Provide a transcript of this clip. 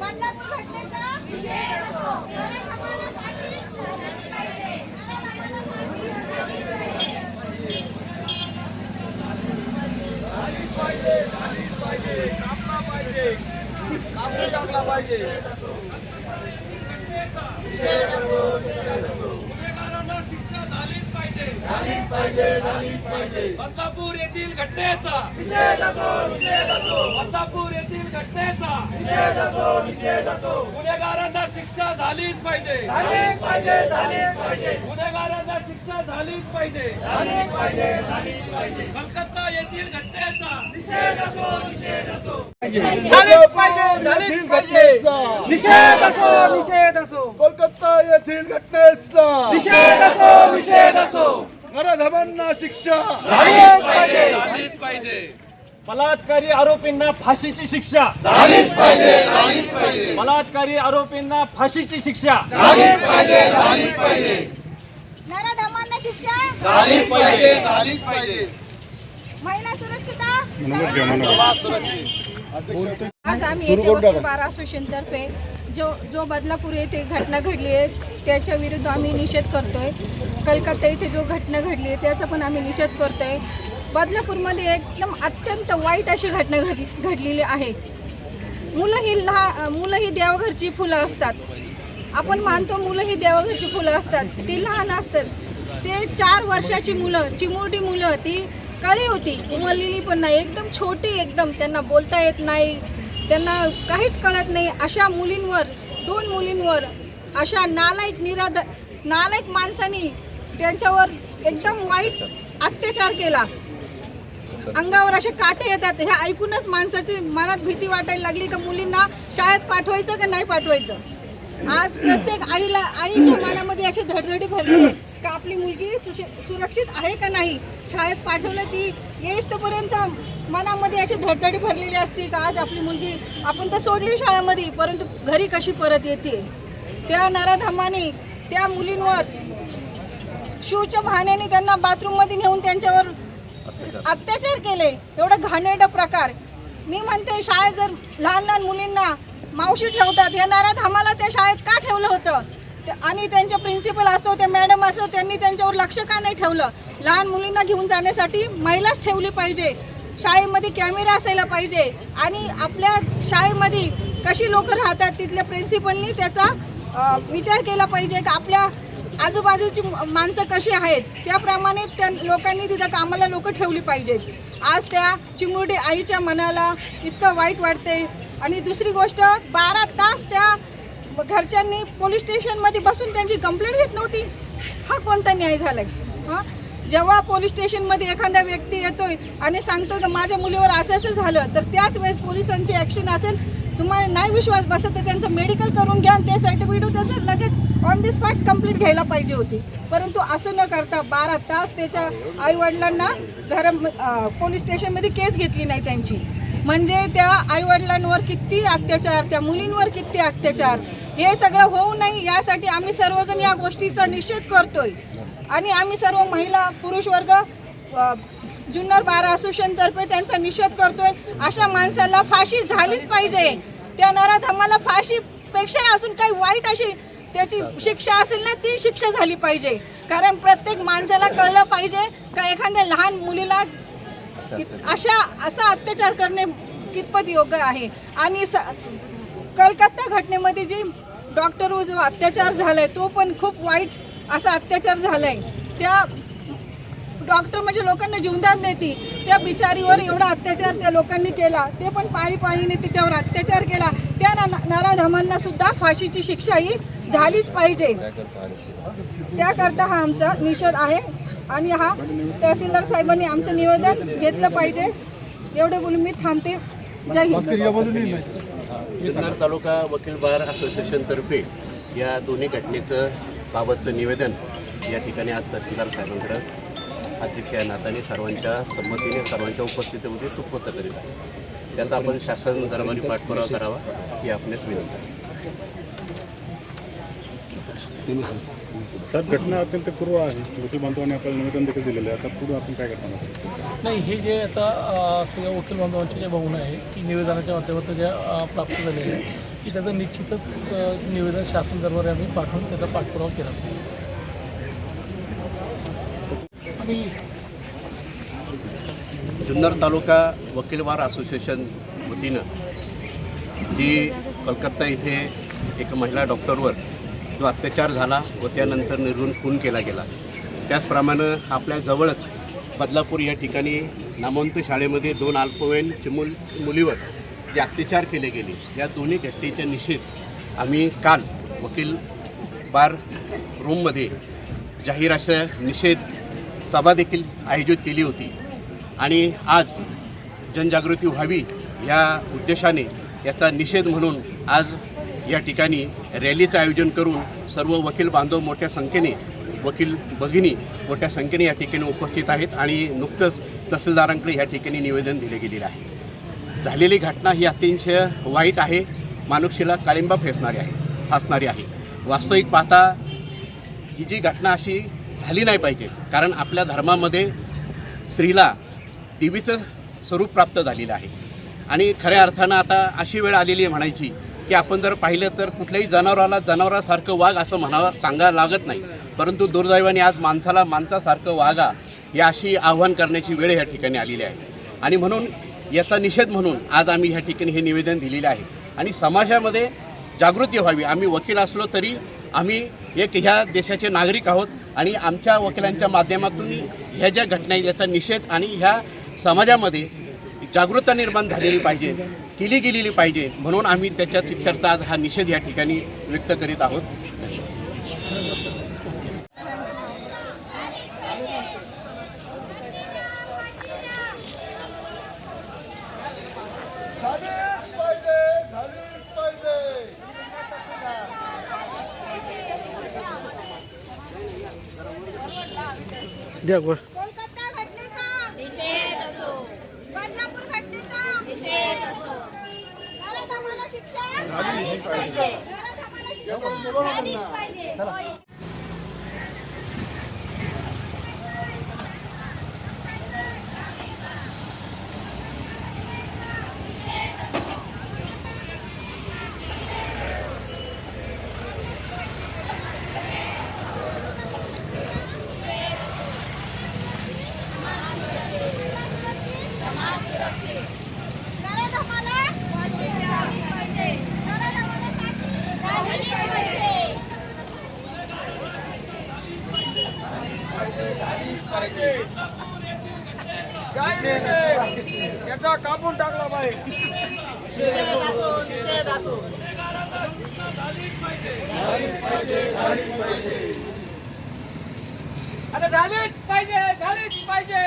बदलापूर घटनेचा विषय असतो आम्हाला फाशी आम्हाला फाशी गुन्हेगारांना शिक्षा झालीच पाहिजे बदलापूर येथील घटनेचा बदलापूर येथील घटनेचा गुन्हेगारांना शिक्षा झालीच पाहिजे पाहिजे झालेच पाहिजे गुन्हेगारांना शिक्षा झालीच पाहिजे पाहिजे झालीच पाहिजे कलकत्ता येथील घटनेचा झालीच पाहिजे झालीच पाहिजे. निषेध असो निषेध असो. कोलकाता येथील घटनेचा. निषेध असो निषेध असो. नराधमांना शिक्षा. झालीच पाहिजे. झालीच पाहिजे. बलात्कारी आरोपींना फाशीची शिक्षा. झालीच पाहिजे. झालीच पाहिजे. बलात्कारी आरोपींना फाशीची शिक्षा. झालीच पाहिजे. झालीच पाहिजे. नराधमांना शिक्षा. झालीच पाहिजे. झालीच पाहिजे. महिला सुरक्षिता. आज आम्ही येथे वकील बार असोसिएशन तर्फे जो जो बदलापूर येथे घटना घडली आहे त्याच्या विरुद्ध आम्ही निषेध करतोय. कलकत्ता येथे जो घटना घडली आहे त्याचा पण आम्ही निषेध करतोय. बदलापूरमध्ये एकदम अत्यंत वाईट अशी घटना घडली घडलेली आहे. मुलं ही लहान मुलं ही देवघरची फुलं असतात. आपण मानतो मुलं ही देवघरची फुलं असतात. ती लहान असतात. ते चार वर्षाची मुलं चिमुरडी मुलं ती कळी होती उमरलेली पण नाही एकदम छोटी एकदम त्यांना बोलता येत नाही त्यांना काहीच कळत नाही. अशा मुलींवर दोन मुलींवर अशा नालायक निराध नालायक माणसांनी त्यांच्यावर एकदम वाईट अत्याचार केला. अंगावर असे काटे येतात हे ऐकूनच माणसाची मनात भीती वाटायला लागली का मुलींना शाळेत पाठवायचं का नाही पाठवायचं? आज प्रत्येक आईला आईच्या मनामध्ये अशी धडधडी भरली. आहे का आपली मुलगी सुशे- सुरक्षित आहे का नाही? शाळेत पाठवलं ती येईस तोपर्यंत मनामध्ये अशी धडधडी भरलेली असते का आज आपली मुलगी आपण तर सोडली शाळेमध्ये परंतु घरी कशी परत येते? त्या नराधमाने त्या मुलींवर शूच्या बहाण्याने त्यांना बाथरूममध्ये नेऊन त्यांच्यावर अत्याचार. केले. एवढं घाणेरडं प्रकार. मी म्हणते शाळेत जर लहान लहान मुलींना मावशी ठेवतात या नारात आम्हाला त्या शाळेत का ठेवलं होतं? आणि त्यांचे प्रिन्सिपल असो त्या मॅडम असो त्यांनी त्यांच्यावर लक्ष का नाही ठेवलं? लहान मुलींना घेऊन जाण्यासाठी महिलाच ठेवली पाहिजे. शाळेमध्ये कॅमेरा असायला पाहिजे. आणि आपल्या शाळेमध्ये कशी लोक राहतात तिथल्या प्रिन्सिपलनी त्याचा विचार केला पाहिजे का आपल्या आजूबाजूची माणसं कशी आहेत? त्याप्रमाणे त्या लोकांनी तिथं कामाला लोक ठेवली पाहिजेत आज त्या चिमुरडी आईच्या मनाला इतकं वाईट वाटते आणि दुसरी गोष्ट बारा तास त्या घरच्यांनी पोलीस स्टेशनमध्ये बसून त्यांची कंप्लेंट घेत नव्हती. हा कोणता न्याय झालाय? हां? जेव्हा पोलीस स्टेशनमध्ये एखादा व्यक्ती येतोय आणि सांगतोय का माझ्या मुलीवर असं असं झालं तर त्याच वेळेस पोलिसांची ॲक्शन असेल. तुम्हाला नाही विश्वास बसत तर त्यांचं मेडिकल करून घ्या आणि ते सर्टिफिकेट त्याचं लगेच ऑन दी स्पॉट कंप्लीट घ्यायला पाहिजे होती. परंतु असं न करता बारा तास त्याच्या आईवडिलांना घर पोलीस स्टेशनमध्ये केस घेतली नाही त्यांची. म्हणजे त्या आईवडिलांवर किती अत्याचार त्या मुलींवर किती अत्याचार हे सगळं होऊ नये यासाठी आम्ही सर्वजण या गोष्टीचा निषेध करतोय. आणि आम्ही सर्व महिला पुरुष वर्ग जुन्नर बार असोसिएशनतर्फे त्यांचा निषेध करतोय. अशा माणसाला फाशी झालीच पाहिजे. त्या नराधमाला फाशीपेक्षा अजून काही वाईट अशी त्याची शिक्षा असेल ना ती शिक्षा झाली पाहिजे. कारण प्रत्येक माणसाला कळलं पाहिजे का एखाद्या लहान मुलीला अशा असा अत्याचार करणे कितपत योग्य आहे. आणि स कलकत्ता घटनेमध्ये जी डॉक्टरवर जो अत्याचार झाला आहे तो पण खूप वाईट असा अत्याचार झाला आहे त्या डॉक्टर म्हणजे लोकांना जीवदान देते. त्या बिचारीवर एवढा अत्याचार त्या लोकांनी केला. ते पण पाळी पाळीने तिच्यावर अत्याचार केला. त्या न- नराधमांना सुद्धा फाशीची शिक्षा ही झालीच पाहिजे. त्याकरता हा आमचा निषेध आहे आणि हा तहसीलदार साहेबांनी आमचं निवेदन घेतलं पाहिजे. एवढे बोलून मी थांबते. जय हिंद. जुन्नर तालुका वकील बार असोसिएशनतर्फे या दोन्ही घटनेचं बाबतचं निवेदन या ठिकाणी आज तहसीलदार साहेबांकडं अध्यक्ष या नात्याने सर्वांच्या संमतीने सर्वांच्या उपस्थितीमध्ये सुपूर्त करीत आहे. त्याचा आपण शासन दरबारी पाठपुरावा करावा ही आपल्यास विनंती आहे. साहेब घटना अत्यंत पूर्व आहे. वकील बांधवांनी आपल्याला निवेदन देखील दिलेलं आहे. आता पुढे आपण काय करणार आहोत? नाही हे जे आता सगळ्या वकील बांधवांची जे भावना आहे की निवेदनाच्या माध्यमातून ज्या प्राप्त झालेल्या आहे की त्याचं निश्चितच निवेदन शासन दरबारी आम्ही पाठवून त्याचा पाठपुरावा केला. आम्ही जुन्नर तालुका वकील बार असोसिएशन वतीनं जी कलकत्ता इथे एक महिला डॉक्टरवर जो अत्याचार झाला व त्यानंतर निर्गुण खून केला गेला. त्याचप्रमाणे आपल्या जवळच बदलापूर या ठिकाणी नामवंत शाळेमध्ये दोन अल्पवयीन चिमुल मुलीवर जे अत्याचार केले गेले या दोन्ही घटनेच्या निषेध आम्ही काल वकील बार रूममध्ये जाहीर अशा निषेध सभा देखील आयोजित केली होती. आणि आज जनजागृती व्हावी या उद्देशाने याचा निषेध म्हणून आज या ठिकाणी रॅलीचं आयोजन करून सर्व वकील बांधव मोठ्या संख्येने वकील भगिनी मोठ्या संख्येने या ठिकाणी उपस्थित आहेत आणि नुकतंच तहसीलदारांकडे या ठिकाणी निवेदन दिले गेलेलं आहे. झालेली घटना ही अतिशय वाईट आहे. मानुक्षीला काळिंबा फेसणारी आहे फासणारी आहे. वास्तविक पाहता ही जी घटना अशी झाली नाही पाहिजे कारण आपल्या धर्मामध्ये स्त्रीला देवीचं स्वरूप प्राप्त झालेलं आहे. आणि खऱ्या अर्थानं आता अशी वेळ आलेली आहे म्हणायची की आपण जर पाहिलं तर कुठल्याही जनावराला जनावरासारखं वाघ असं म्हणावं सांगायला लागत नाही. परंतु दुर्दैवाने आज माणसाला माणसासारखं वागा या अशी आव्हान करण्याची वेळ या ठिकाणी आलेली आहे. आणि म्हणून याचा निषेध म्हणून आज आम्ही ह्या ठिकाणी हे निवेदन दिलेलं आहे. आणि समाजामध्ये जागृती व्हावी. आम्ही वकील असलो तरी आम्ही एक ह्या देशाचे नागरिक आहोत आणि आमच्या वकिलांच्या माध्यमातून ह्या ज्या घटना आहेत याचा निषेध आणि ह्या समाजामध्ये जागृता निर्माण झालेली पाहिजे. केली गेलेली पाहिजे म्हणून आम्ही त्याच्या तिथरचा आज हा निषेध या ठिकाणी व्यक्त करीत आहोत. झालीच पाहिजे झालीच पाहिजे कोलकाता घटनेचा निषेध असो बदलापूर घटनेचा निषेध असो नराधमाला शिक्षा झालीच पाहिजे. गुन्हा कापून टाकला पाहिजे अरे झालीच पाहिजे. झालीच पाहिजे.